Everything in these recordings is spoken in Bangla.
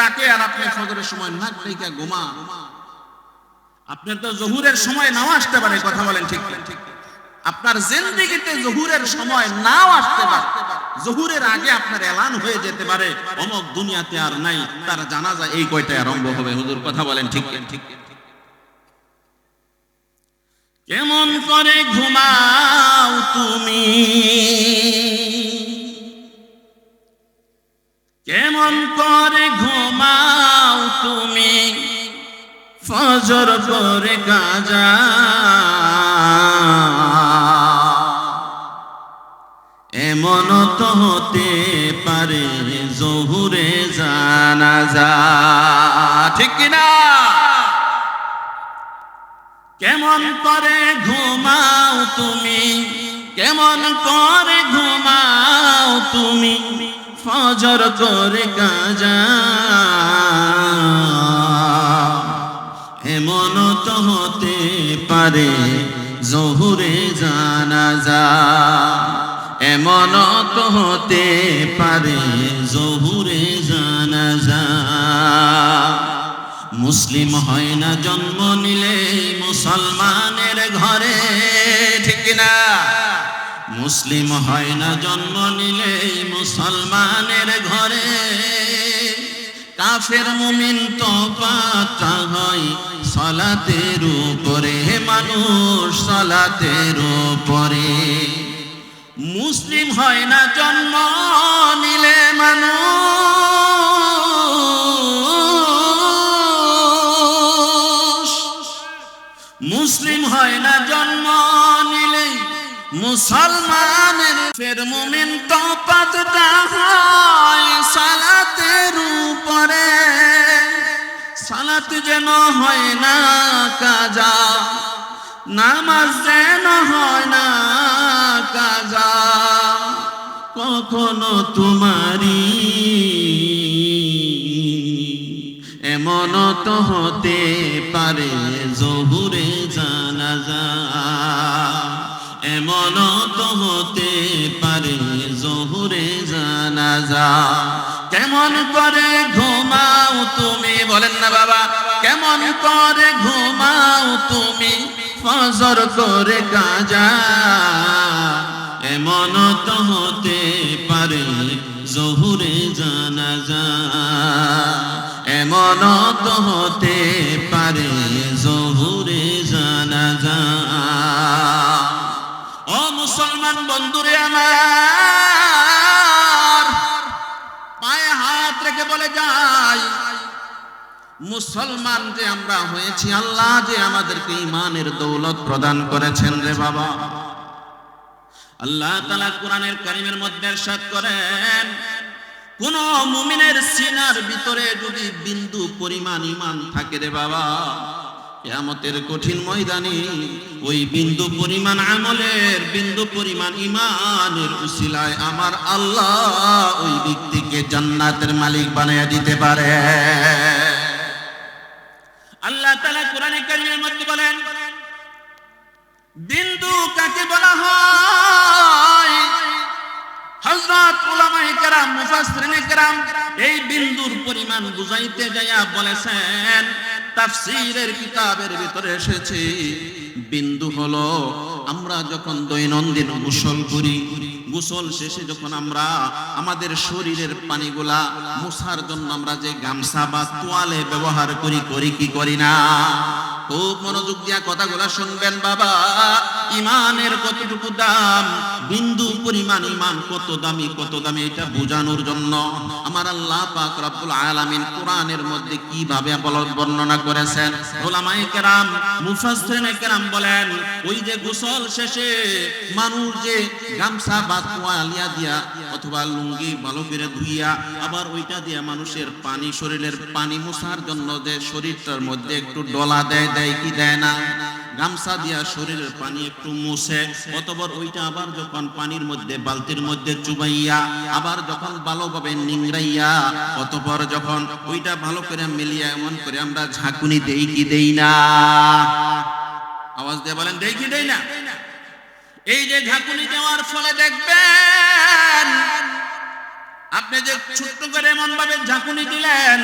ডাকে আর আপনি ফজরের সময় নাক ডেকে ঘুমা আপনার তো জহুরের সময় নাও আসতে পারে, কথা বলেন ঠিক ঠিক আপনার জিন্দিগিতে জহুরের সময় নাও আসতে পারে। জহুরের আগে আপনার এলান হয়ে যেতে পারে। অমক দুনিয়াতে আর নাই, তার জানা যায় এই কয়টায় আরম্ভ হবে? হুজুর, কথা বলেন ঠিক ঠিক কেমন করে ঘুমাও তুমি? কেমন করে ঘুমাও তুমি? ফজর করে গাজা। এমন তো হতে পারে জহুরে জানাজা। ঠিক না কেমন করে ঘুমাও তুমি? কেমন করে ঘুমাও তুমি? ফজর করে গাজা এমন তো হতে পারে জহুরে জানাজা। এমন তো হতে পারে জহুরে জানাজা। মুসলিম হয় না জন্ম নিলে মুসলমানের ঘরে, ঠিক না মুসলিম হয় না, জন্ম নিলে মুসলমানের ঘরে। কাফের মুমিন তো পাতা হয় সলাতের উপরে, মানুষ সলাতের উপরে। মুসলিম হয় না, জন্ম নিলে মানুষ। মুসলিম হয় না মুসলমানের ফের মুমিন তো পাতটা হয় সালাতের উপরে। সালাত যেন হয় না কাজা, নামাজ যেন হয় না কাজা, কখনো তোমারি এমন তো হতে পারে জহুরে জানাজা। এমন তো হতে পারে জহুরে জানাজা। কেমন করে ঘুমাও তুমি? বলেন না বাবা। কেমন করে ঘুমাও তুমি? ফজর করে কাজা। এমন তো হতে পারে জহুরে জানাজা। এমন তো হতে পারে মুসলমান বন্ধুরে আমার। পায়ে হাত রেখে বলে, যাই। মুসলমান যে আমরা হয়েছি, আল্লাহ যে আমাদেরকে ইমানের দৌলত প্রদান করেছেন রে বাবা। আল্লাহ তালা কোরআনের কারিমের মধ্যে সাত করেন, কোন মুমিনের সিনার ভিতরে যদি বিন্দু পরিমাণ ইমান থাকে রে বাবা কেয়ামতের কঠিন ময়দানে ওই বিন্দু পরিমাণ আমলের, বিন্দু পরিমাণ ইমানের উসিলায় আমার আল্লাহ ওই ব্যক্তিকে জান্নাতের মালিক বানিয়ে দিতে পারে। আল্লাহ তালা কোরআনে কারিমের মধ্যে বলেন, বিন্দু কাকে বলা হয়? হযরত উলামায়ে কেরাম এই বিন্দুর পরিমাণ বুঝাইতে যায়া বলেছেন তাফসীরের কিতাবের ভিতরে এসেছে। বিন্দু হলো আমরা যখন দৈনন্দিন গোসল করি গোসল শেষে যখন আমরা আমাদের শরীরের পানিগুলা মুছার জন্য আমরা যে গামছা বা তোয়ালে ব্যবহার করি করি কি করি না? খুব মনোযোগ দিয়া কথাগুলা শুনবেন বাবা। ইমানের কতটুকু দাম? বিন্দু পরিমাণ ইমান কত দামি কত দামি এটা বোঝানোর জন্য আমার আল্লাহ পাক রব্বুল আলামিন কোরআনের মধ্যে কীভাবে বর্ণনা করেছেন? ওলামায়ে কেরাম, মুফাসসিরিনে কেরাম বলেন, ওই যে গোসল শেষে মানুষ যে গামছা বা তোয়ালিয়া দিয়া অথবা লুঙ্গি ভালো করে ধুইয়া আবার ওইটা দিয়া মানুষের পানি, শরীরের পানি জন্য যে শরীরটার মধ্যে একটু ডলা দেয় দেয় কি দেয় না? গামছা দিয়া শরীরের পানি একটু মুছে ওইটা আবার যখন পানির মধ্যে, বালতির মধ্যে চুবাইয়া আবার যখন ভালোভাবে নিংড়াইয়া অতপর যখন ওইটা ভালো করে মিলিয়া এমন করে আমরা ঝাঁকুনি দেই কি দেই না? আওয়াজ দিয়ে বলেন, দেই কি দেই না? এই যে ঝাঁকুনি দেওয়ার ফলে দেখবেন, আপনি যে ছোট্ট করে এমন ভাবে ঝাঁকুনি দিলেন,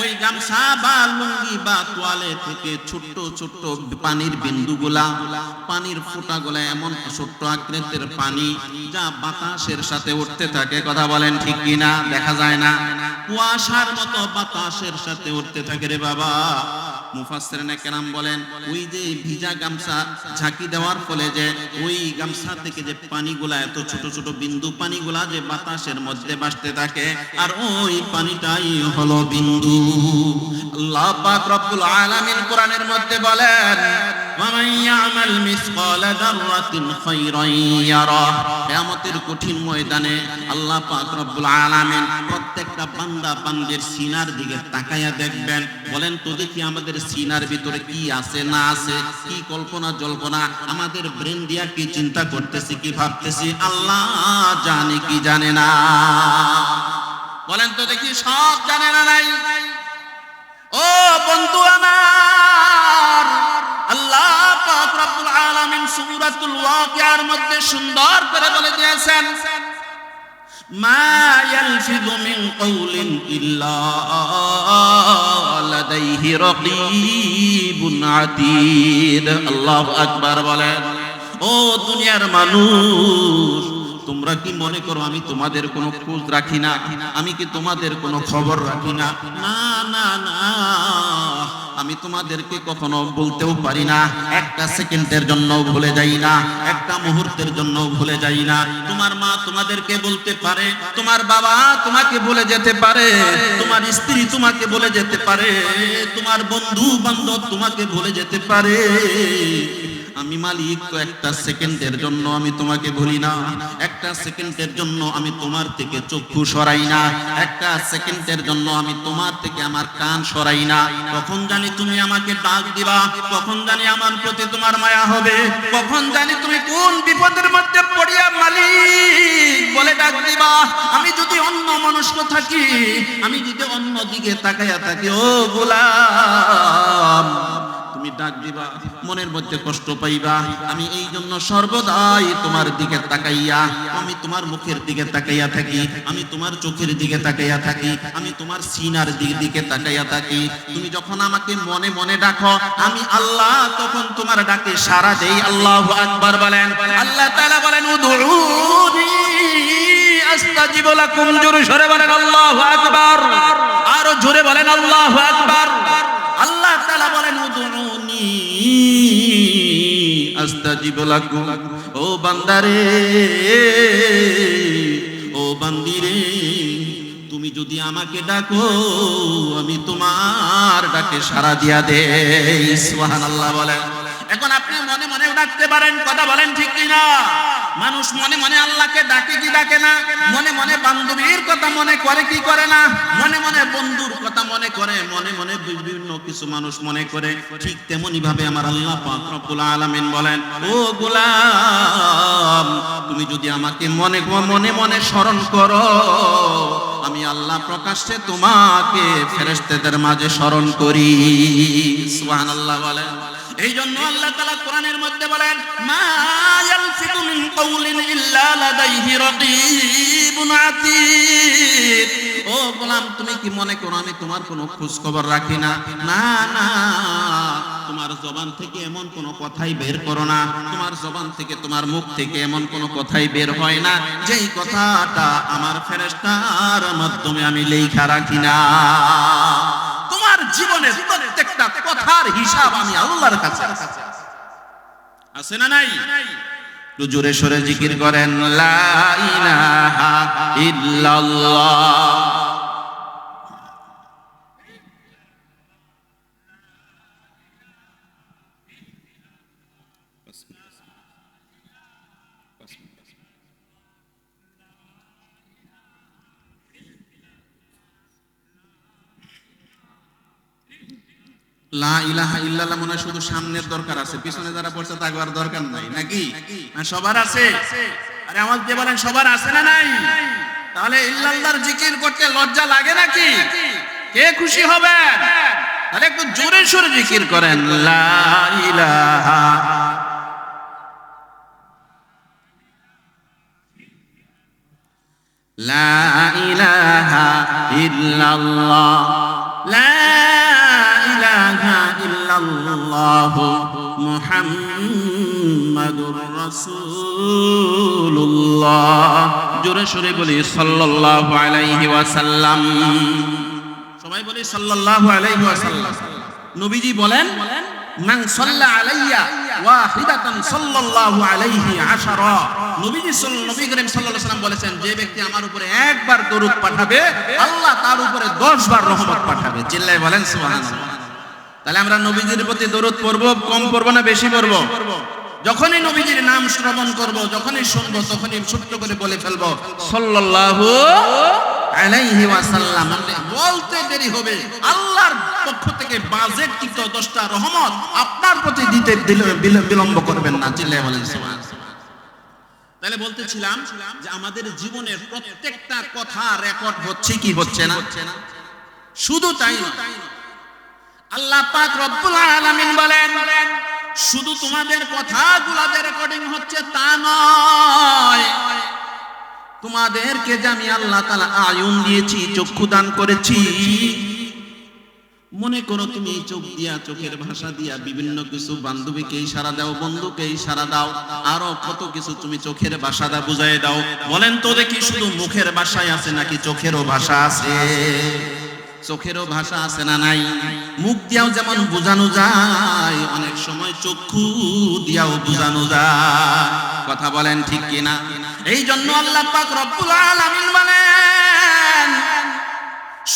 ওই গামছা বা লুঙ্গি বা তোয়ালে থেকে ছোট্ট ছোট্ট পানির বিন্দুগুলা, পানির ফোঁটাগুলা এমন ছোট্ট আকৃতির পানি যা বাতাসের সাথে উঠতে থাকে, কথা বলেন ঠিক কিনা? দেখা যায় না। কুয়াশার মতো বাতাসের সাথে উঠতে থাকে রে বাবা। মুফাসসিরিনে কেরাম বলেন, ওই যে ভিজা গামছা ঝাঁকি দেওয়ার ফলে যে ওই গামছা থেকে যে পানিগুলা, এত ছোট ছোট বিন্দু পানিগুলা যে বাতাসের মধ্যে ভাসতে থাকে, আর ওই পানিটাই হলো বিন্দু। আল্লাহ পাক রব্বুল আলামিন কোরআনের মধ্যে বলেন ময়দানে আল্লাহ আলামিন প্রত্যেকটা বান্দা বান্দির সিনার দিকে তাকায়া দেখবেন, বলেন তো দেখি আমাদের সিনার ভিতরে কি আছে, না আছে? কি কল্পনা, জল্পনা? আমাদের ব্রেন দিয়া কি চিন্তা করতেছি, কি ভাবতেছি? আল্লাহ জানে কি জানে না। বলেন তো দেখি সব জানে না নাই? ও বন্ধু আমার, আল্লাহ পাক রব্বুল আলামিন সূরাতুল ওয়াকিয়ার মধ্যে সুন্দর করে বলে দিয়েছেন ও দুনিয়ার মানুষ, তোমরা কি মনে করো আমি তোমাদের কোনো খোঁজ রাখি না? আমি কি তোমাদের কোনো খবর রাখি না? না না না। আমি তোমাদেরকে কখনো বলতেও পারি না। একটা সেকেন্ডের জন্য ভুলে যাই না। একটা মুহূর্তের জন্য ভুলে যাই না। তোমার মা তোমাদেরকে বলতে পারে, তোমার বাবা তোমাকে বলে যেতে পারে, তোমার স্ত্রী তোমাকে বলে যেতে পারে, তোমার বন্ধু বান্ধব তোমাকে বলে যেতে পারে। আমি মালিক একটা সেকেন্ডের জন্য আমি তোমাকে ভুলি না। একটা সেকেন্ডের জন্য আমি তোমার থেকে চক্ষু সরাই না। একটা সেকেন্ডের জন্য আমি তোমার থেকে আমার কান সরাই না। কখন জানি তুমি আমাকে ডাক দিবা, কখন জানি আমার প্রতি তোমার মায়া হবে, কখন জানি তুমি কোন বিপদের মধ্যে পড়িয়া মালিক বলে ডাক দিবা। আমি যদি অন্য মনস্ক থাকি, আমি যদি অন্য দিকে তাকাইয়া থাকি, ও গোলাম তুমি ডাক দিবা, মনের মধ্যে কষ্ট পাইবা। আমি এই জন্য সর্বদাই তোমার দিকে তাকাইয়া, আমি তোমার মুখের দিকে তাকাইয়া থাকি, আমি তোমার চোখের দিকে তাকাইয়া থাকি, আমি তোমার সিনার দিক তাকাইয়া থাকি। তুমি যখন আমাকে মনে মনে ডাকো, আমি আল্লাহ, তখন তোমার ডাকে সারা দেই। আল্লাহু আকবার বলেন, আল্লাহ তাআলা বলেন উদউনি আস্তাজিব লাকুম। জোরে সরে বলেন, আল্লাহু আকবার। আরও জোরে বলেন, আল্লাহু আকবার। আল্লাহ তাআলা বলেন উদউনি আস্তাজিব লাকুম ও বান্দারে, ও বান্দিরে, তুমি যদি আমাকে ডাকো, আমি তোমার ডাকে সারা দিয়া দে আল্লাহ বলেন। এখন আপনি মনে মনে ডাকতে পারেন, কথা বলেন ঠিক কিনা? মানুষ মনে মনে আল্লাহকে ডাকে কি ডাকে না? মনে মনে বান্ধবীর কথা মনে করে কি করে না? মনে মনে বন্ধুর কথা মনে করে, মনে মনে বিভিন্ন কিছু মানুষ মনে করে। ঠিক তেমনি ভাবে আমার আল্লাহ পাক রব্বুল আলামিন বলেন, ও গোলাম, তুমি যদি আমাকে মনে মনে মনে স্মরণ করো, আমি আল্লাহ প্রকাশ্যে তোমাকে ফেরেশতাদের মাঝে স্মরণ করি। সুবহানাল্লাহ বলেন। এই জন্য আল্লাহ তাআলা কোরআনের মধ্যে বলেন, মা ইয়ালফিদু মিন কাউলিন ইল্লা ও গোলাম, তুমি কি মনে করো আমি তোমার কোনো খোঁজ খবর রাখি না? না না। তোমার জবান থেকে এমন কোনো কথাই বের করো না। তোমার জবান থেকে, তোমার মুখ থেকে এমন কোনো কথাই বের হয় না। যেই কথাটা আমার ফেরেশতার মাধ্যমে আমি লেখা রাখি না। জীবনের প্রত্যেকটা কথার হিসাব আমি আল্লাহর কাছে আছে না নাই? জোরে সরে জিকির করেন লা ইলাহা ইল্লাল্লাহ। মনে সামনের দরকার আছে, পিছনে যারা দরকার নাই আমার জিকির করতে লজ্জা লাগে নাকি? কে খুশি হবে? তাহলে একটু জোরে সোরে জিকির করেন, লা ইলাহা। লা ইল্লাল্লাহ। ইল্লাল্লাহ মুহাম্মাদুর রাসূলুল্লাহ জোরে সরে বলি সাল্লাল্লাহু আলাইহি ওয়াসাল্লাম। সবাই বলি সাল্লাল্লাহু আলাইহি ওয়াসাল্লাম। নবীজি বলেন, মান সাল্লা আলাইয়া ওয়াহিদাতান সাল্লাল্লাহু আলাইহি আশারা। নবীজি নবী করিম সাল্লাল্লাহু আলাইহি বলেছেন, যে ব্যক্তি আমার উপরে একবার দরুদ পাঠাবে, আল্লাহ তার উপরে 10 বার রহমত পাঠাবে। চিল্লায় বলেন, সুবহানাল্লাহ। তাহলে আমরা নবীজির প্রতি দরুদ পড়ব, কম পড়ব না বেশি পড়ব? যখনই নবীজির নাম শ্রবণ করব, যখনই শুনব, তখনই ছোট্ট করে বলে ফেলব, সাল্লাল্লাহু আলাইহি ওয়াসাল্লাম। মানে বলতে দেরি হবে। আল্লাহর পক্ষ থেকে বাজেট কিন্তু দশটা রহমত আপনার প্রতি দিতে বিলম্ব করবেন না, চিল্লায় বলেন সুবহানাল্লাহ। তাহলে বলতেছিলাম যে আমাদের জীবনের প্রত্যেকটা কথা রেকর্ড হচ্ছে কি হচ্ছে না? শুধু তাই না আল্লাহ পাক রব্বুল আলামিন বলেন, শুধু তোমাদের কথাগুলো যে রেকর্ডিং হচ্ছে তা নয়, তোমাদেরকে যে আমি আল্লাহ তাআলা আয়ুন দিয়েছি, চক্ষু দান করেছি, মনে করো তুমি চোখ দিয়া, চোখের ভাষা দিয়া বিভিন্ন কিছু বান্ধবীকে ইশারা দাও, বন্ধুকে ইশারা দাও, আরও কত কিছু তুমি চোখের ভাষা দা বুঝাই দাও। বলেন তো দেখি শুধু মুখের ভাষায় আছে নাকি চোখেরও ভাষা আছে? চোখেরও ভাষা আছে না নাই? মুখ দিয়াও যেমন বোঝানো যায়, অনেক সময় চক্ষু দিয়াও বোঝানো যায়। কথা বলেন ঠিক কিনা? এই জন্য আল্লাহ পাক রব্বুল আলামিন বলেন,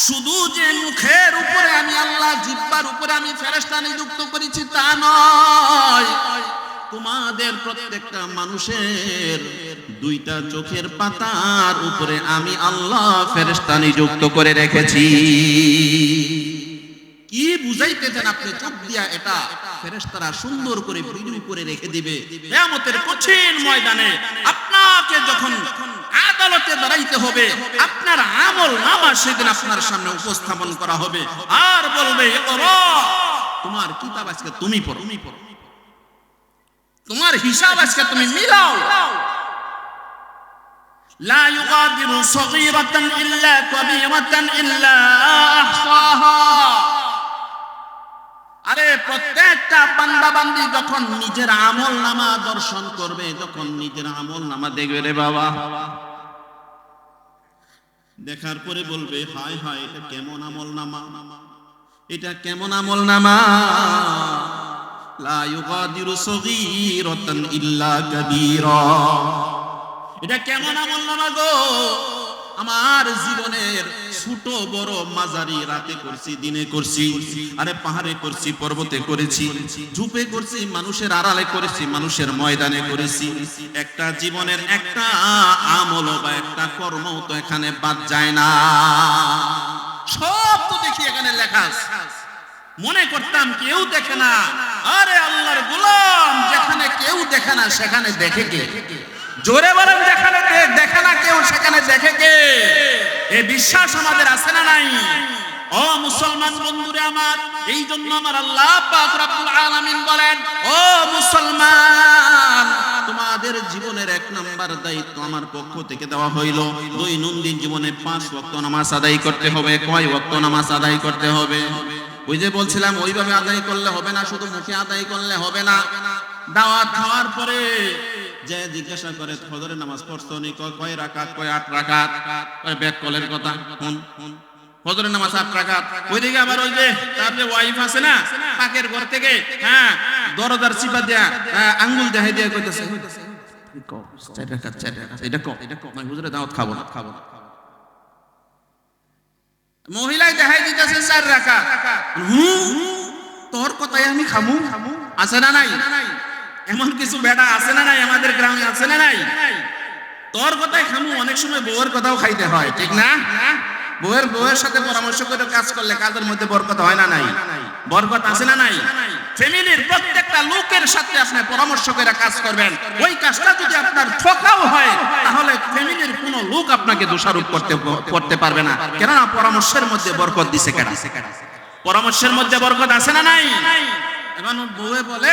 শুধু যে মুখের উপরে আমি আল্লাহ, জিব্বার উপরে আমি ফেরেশতা নিযুক্ত করেছি তা নয়, তোমাদের প্রত্যেকটা মানুষের দুইটা চোখের পাতার উপরে আমি আল্লাহ ফেরেশতা নিযুক্ত করে রেখেছি। কি বুঝাইতেছেন আপনি? চোখ দিয়া এটা ফেরেস্তারা সুন্দর করে ভিডিও করে রেখে দিবে। কিয়ামতের কঠিন ময়দানে আপনাকে যখন আদালতে দাঁড়াইতে হবে আপনার আমল নামা সেদিন আপনার সামনে উপস্থাপন করা হবে। আর বলবে "ইকরা, তোমার কিতাব আজকে তুমি পড়ো। তোমার হিসাব আজকে তুমি মিলাও। لا يغادر صغيرة إلا كبيرة إلا أحصاها আরে প্রত্যেকটা বান্দা বান্দি যখন নিজের আমল নামা দর্শন করবে যখন নিজের আমল নামা দেখবে রে বাবা দেখার পরে বলবে হায় হায় এটা কেমন আমল নামা এটা কেমন আমল নামা লা ইউগাদিরু সগীরাতান ইল্লা কাবীরা এটা কেমন আমল নামা গো? আমার জীবনের ছোট বড় মাঝারি রাতে করছি, দিনে করছি, আরে পাহাড়ে করছি, পর্বতে করেছি, ঝুপে করছি, মানুষের আড়ালে করেছি, মানুষের ময়দানে করেছি। একটা জীবনের একটা আমল বা একটা কর্ম তো এখানে বাদ যায় না। সব তো দেখি এখানে লেখা মনে করতাম কেউ দেখে না। আরে আল্লাহর গোলাম, যেখানে কেউ দেখে না, সেখানে দেখে কে? জোরে বলেন, যেখানে দে- দেখে না কেউ, সেখানে দেখে কে? এ বিশ্বাস আমাদের আছে না নাই? ও মুসলমান বন্ধুরে আমার, এই জন্য আমার আল্লাহ পাক রব্বুল আলামিন বলেন, ও মুসলমান, তোমাদের জীবনের এক নাম্বার দায়িত্ব আমার পক্ষ থেকে দেওয়া হইল। দৈনন্দিন জীবনে পাঁচ ওয়াক্ত নামাজ আদায় করতে হবে, কয় ওয়াক্ত নামাজ আদায় করতে হবে? ওই যে বলছিলাম, ওইভাবে আদায় করলে হবে না, শুধু মুখে আদায় করলে হবে না। দাওয়াত খাওয়ার পরে যে জিজ্ঞাসা করে, ফজরের নামাজ পড়ছো নি? কয় রাকাত? কয়, আট রাকাত। কয় ব্যাক কলের কথা। ফজরের নামাজ আট রাকাত। ওইদিকে ওই যে তার যে ওয়াইফ আছে না, পাকের ঘর থেকে হ্যাঁ দরজার চিপা দেয়া আঙ্গুল দেখাই দিয়ে কইতেছে। আমি খাব মহিলাই দেখাই দিতেছে আছে না নাই? এমন কিছু বেটা আছে না নাই আমাদের গ্রামে আছে না নাই? তোর কথাই খামু, অনেক সময় বউয়ের কথাও খাইতে হয়, ঠিক না? বউয়ের বউয়ের সাথে পরামর্শ করে কাজ করলে কাজের মধ্যে বরকত হয় না নাই? বরকত আছে না নাই? ফ্যামিলির প্রত্যেকটা লোকের সাথে আপনি পরামর্শ করে কাজ করবেন। ওই কাজটা যদি আপনার ঠকাও হয়, তাহলে ফ্যামিলির কোনো লোক আপনাকে দোষারোপ করতে করতে পারবে না। কেননা পরামর্শের মধ্যে বরকত দিছে কেডা? পরামর্শের মধ্যে বরকত আছে না নাই? এখন বউয়ে বলে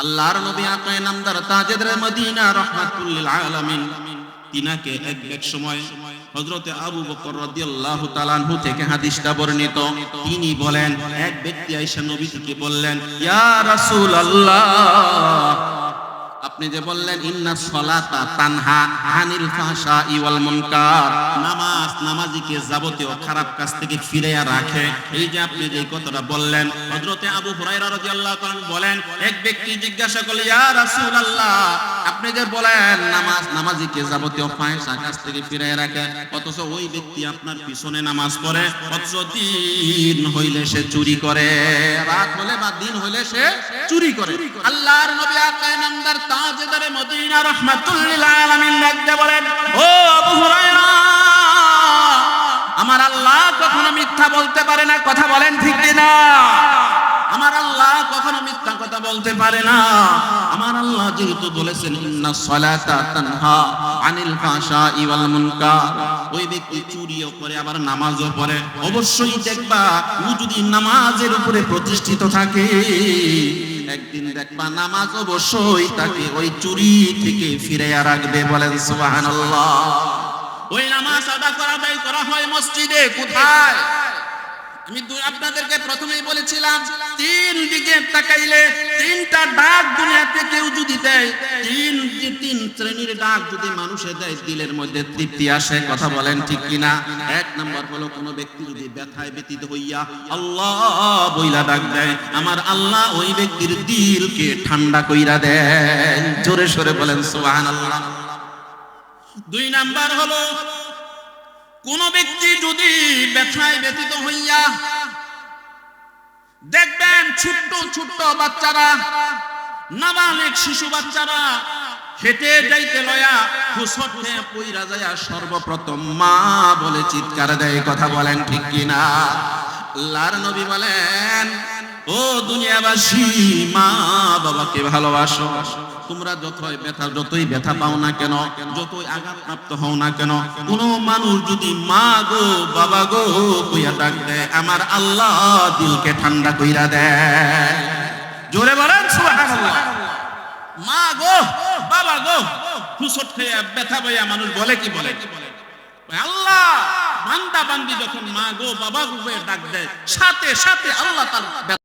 আল্লাহর নবী আকায় নামদার তাজেদরে মদিনা রহমাতুল্লিল আলামিন। তিনাকে এক এক সময় হযরতে আবু বকর রাদিয়াল্লাহু তাআলা আনহু থেকে হাদিসটা বর্ণিত। তিনি বলেন, এক ব্যক্তি আয়েশা নবী বললেন, ইয়া রাসূলুল্লাহ আপনি যে বললেন, ইন্না সলাতা তানহা আনিল ফাহশা ওয়াল মুনকার। নামাজ নামাজিকে যাবতীয় খারাপ কাজ থেকে ফিরিয়ে রাখে। এই যে আপনি যে কথাটা বললেন, হযরতে আবু হুরায়রা রাদিয়াল্লাহু তাআলা বলেন, এক ব্যক্তি জিজ্ঞাসা করল, ইয়া রাসূলুল্লাহ আপনি যে বলেন নামাজ নামাজিকে যাবতীয় ফাহশা কাজ থেকে ফিরিয়ে রাখে, অথচ ওই ব্যক্তি আপনার পিছনে নামাজ পড়ে, অথচ দিন হইলে সে চুরি করে, রাত হলে বা দিন হইলে সে চুরি করে। আল্লাহর নবী আকায়ে নামদার তাজেদারে মদিনা রাহমাতুল লিল আলামিন ডাকতে বলেন, ও আবু হুরায়রা, আমার আল্লাহ কখনো মিথ্যা বলতে পারে না, কথা বলেন ঠিক কিনা? আমার আল্লাহ কখনো মিথ্যা কথা বলতে পারে না। আমার আল্লাহ যেহেতু বলেছেন, ইন্না সালাতা তানহা আনিল ফাহশা ওয়াল মুনকার। ওই ব্যক্তি চুরিও করে, আবার নামাজও পড়ে। অবশ্যই দেখবা, ও যদি নামাজের উপরে প্রতিষ্ঠিত থাকে, একদিন দেখবা নামাজ অবশ্যই তাকে ওই চুরি থেকে ফিরে রাখবে বলেন সুবহানাল্লাহ। ওই নামাজ আদা করা দায় করা হয় মসজিদে, কোথায়? আমি আপনাদেরকে প্রথমেই বলেছিলাম, তিন দিকে তাকাইলে তিনটা ডাক দুনিয়াতে কেউ যদি দেয়, তিন তিন শ্রেণির ডাক যদি মানুষে দেয়, দিলের মধ্যে তৃপ্তি আসে, কথা বলেন ঠিক কিনা? এক নম্বর হলো কোন ব্যক্তি যদি ব্যথায় ব্যতীত হইয়া আল্লাহ বইলা ডাক দেয়, আমার আল্লাহ ওই ব্যক্তির দিলকে ঠান্ডা কইরা দেয় জোরে সরে বলেন, সুবহানাল্লাহ। দুই নাম্বার হলো কোন ব্যক্তি যদি ব্যথায় ব্যতীত হইয়া দেখবেন ছোট্ট ছোট্ট বাচ্চারা, নাবালিক শিশু বাচ্চারা হেঁটে যাইতে লয়া খুশটে পইরা যায় সর্বপ্রথম মা বলে চিৎকার দেয় কথা বলেন ঠিক কিনা? আল্লাহর নবী বলেন ও দুনিয়াবাসী মা বাবাকে ভালোবাসো। তোমরা যতই ব্যথা যতই ব্যথা পাও না কেন, যতই আঘাতপ্রাপ্ত হও না কেন, কোন মানুষ যদি মা গো, বাবা গো কইয়া ডাক দেয়, আমার আল্লাহ দিলকে ঠান্ডা কইরা দেয়। জোরে বলেন, সুবহানাল্লাহ। মা গো, বাবা গো খুশট খেয়ে ব্যথা পাইয়া মানুষ বলে কি বলে? আল্লাহ, বান্দা বান্দি যখন মা গো, বাবা গো ডাক দেয়, সাথে সাথে আল্লাহ তার